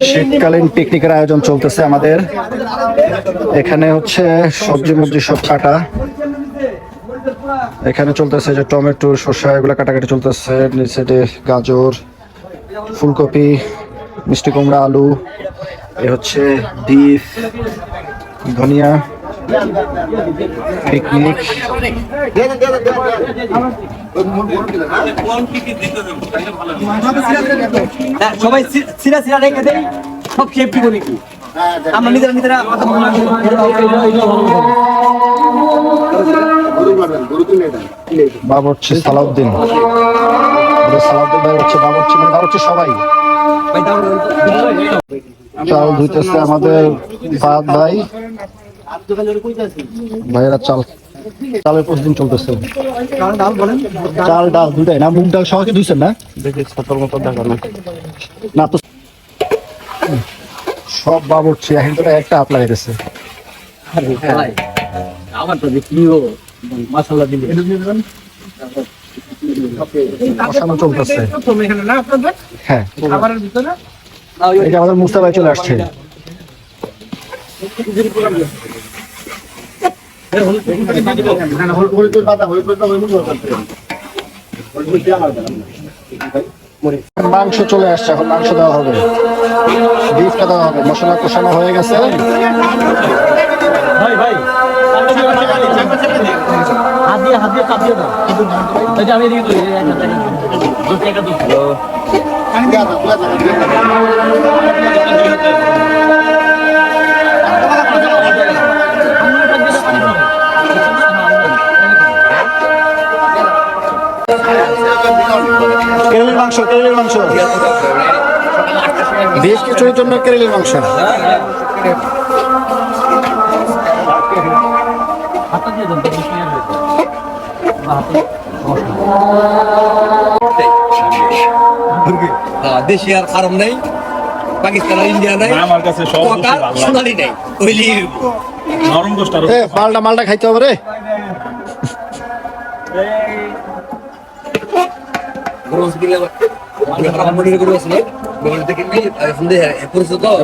শীতকালীন পিকনিকের আয়োজন চলতেছে আমাদের। এখানে হচ্ছে সবজি মবজি সব কাটা। এখানে চলতেছে যে টমেটো, শসা, এগুলো কাটাকাটি চলতেছে। নিচে গাজর, ফুলকপি, মিষ্টি কুমড়া, আলু। এ হচ্ছে বিফ ধনিয়া। পিকনিক হ্যাঁ, সবাই সিরা সিরা রেখে দেই সব সেফটি করি আমরা নিজেরা নিজেরা বাবরচি সালাউদ্দিন। সালাউদ্দিন ভাই হচ্ছে বাবরচি মানে বাবরচি সবাই। চাল ধুইতেছে আমাদের বাদ ভাই। ভাইয়েরা চাল চালের প্রতিদিন চলতেছে। চাল ডাল দুটাই না মুগ ডাল সবাইকে ধুইছেন না? না তো সব বাবরচি এখন তো একটা হাত লাগাইতেছে। আমার তো ও দিলে। বসানো চলতেছে। এখানে না আপনাদের? হ্যাঁ। আমাদের মুস্তা চলে আসছে। মাংস চলে আসছে এখন মাংস দেওয়া হবে বিফটা দেওয়া হবে মশলা কষানো হয়ে গেছে ভাই ভাই হাত দিয়ে হাত দিয়ে চাপ দিয়ে দাও আমি এদিকে। দুটো একটা দুটো। কেরেলের মাংস কেরেলের মাংস। বেশ কিছুর জন্য কেরেলের মাংস? হয়ে দেশি আর ফার্ম নেই পাকিস্তান আর ইন্ডিয়া নেই আমার কাছে সব। সোনালি নেই ওইলি। নরম গোষ্ঠ আরও মালটা মালটা খাইতে হবে রে।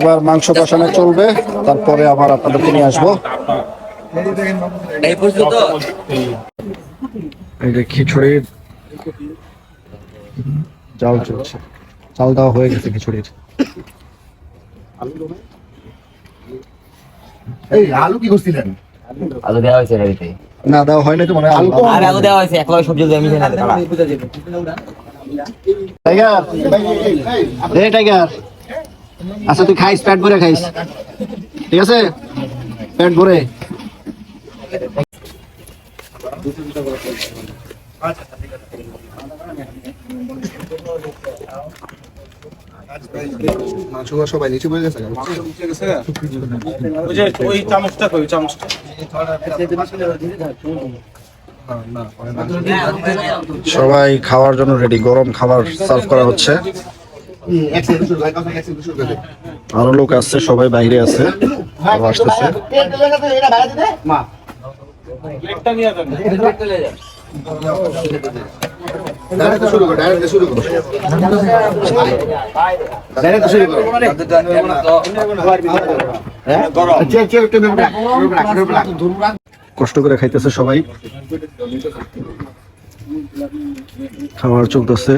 এবার মাংস কষানো চলবে তারপরে আবার আপনাদেরকে নিয়ে আসব। এই যে খিচুড়ি চাল চলছে। চাল দেওয়া হয়ে গেছে খিচুড়ির। আলু দেওয়া হয়েছে গাড়িতে না দেওয়া হয়নি তো মনে আলু আলু দেওয়া হয়েছে এক লগে সবজি দিয়ে মিশে না। টাইগার রে টাইগার আচ্ছা তুই খাইস, পেট ভরে খাইস। ঠিক আছে? পেট ভরে। ওই যে ওই চামচটা কই চামচটা? সবাই খাওয়ার জন্য রেডি গরম খাবার সার্ভ করা হচ্ছে। আরও লোক আসছে সবাই বাইরে আছে আসতেছে। কষ্ট করে খাইতেছে সবাই। খাবার চলতেছে।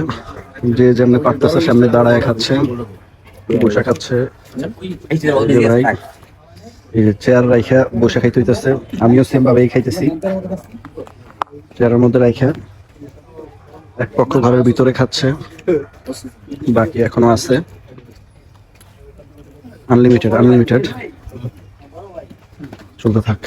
যে যেমনি পারতেছে সামনে দাঁড়ায় খাচ্ছে, বসে খাচ্ছে। চেয়ার রাইখা বসে খাইতে হইতেছে। আমিও সেম ভাবেই খাইতেছি। চেয়ারের মধ্যে রাইখা এক পক্ষ ঘরের ভিতরে খাচ্ছে, বাকি এখনও আছে। আনলিমিটেড আনলিমিটেড চলতে থাক।